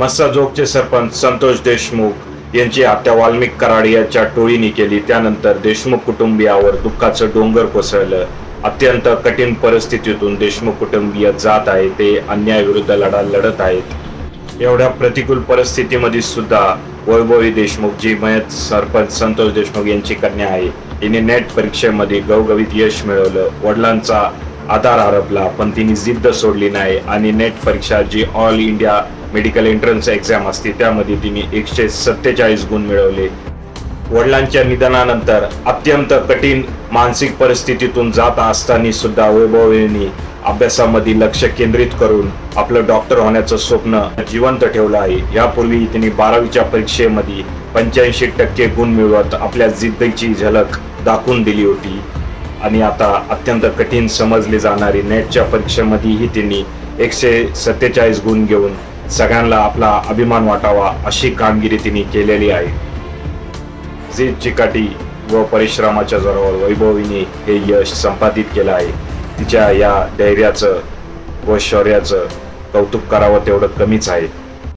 मस्साजोगचे सरपंच संतोष देशमुख यांची हत्या वाल्मिक कराड यांच्या टोळीने केली. त्यानंतर देशमुख कुटुंबियावर दुःखाचं डोंगर कोसळलं. अत्यंत कठीण परिस्थितीतून देशमुख कुटुंबीय जात आहे. ते अन्यायाविरुद्ध लढा लढत आहेत. एवढ्या प्रतिकूल परिस्थितीमध्ये सुद्धा वैभवी देशमुख जी मयत सरपंच संतोष देशमुख यांची कन्या आहे तिने नेट परीक्षेमध्ये गवगवीत यश मिळवलं. वडिलांचा आधार हरपला पण तिने जिद्द सोडली नाही आणि नेट परीक्षा जी all India medical entrance exam असते त्यामध्ये तिने एकशे सत्तेचाळीस गुण मिळवले. वडिलांच्या निधनानंतर अत्यंत कठीण मानसिक परिस्थितीतून जात असताना सुद्धा वैभवींनी अभ्यासामध्ये लक्ष केंद्रित करून आपलं डॉक्टर होण्याचं स्वप्न जिवंत ठेवलं आहे. यापूर्वी तिने बारावीच्या परीक्षेमध्ये पंच्याऐंशी टक्के गुण मिळवत आपल्या जिद्दीची झलक दाखवून दिली होती. आणि आता अत्यंत कठीण समजली जाणारी नेटच्या परीक्षेमध्येही त्यांनी एकशे सत्तेचाळीस गुण घेऊन सगळ्यांना आपला अभिमान वाटावा अशी कामगिरी तिने केलेली आहे. जी चिकाटी व परिश्रमाच्या जोरावर वैभवीने हे यश संपादित केलं आहे. तिच्या या धैर्याचं व शौर्याचं कौतुक करावं तेवढं कमीच आहे.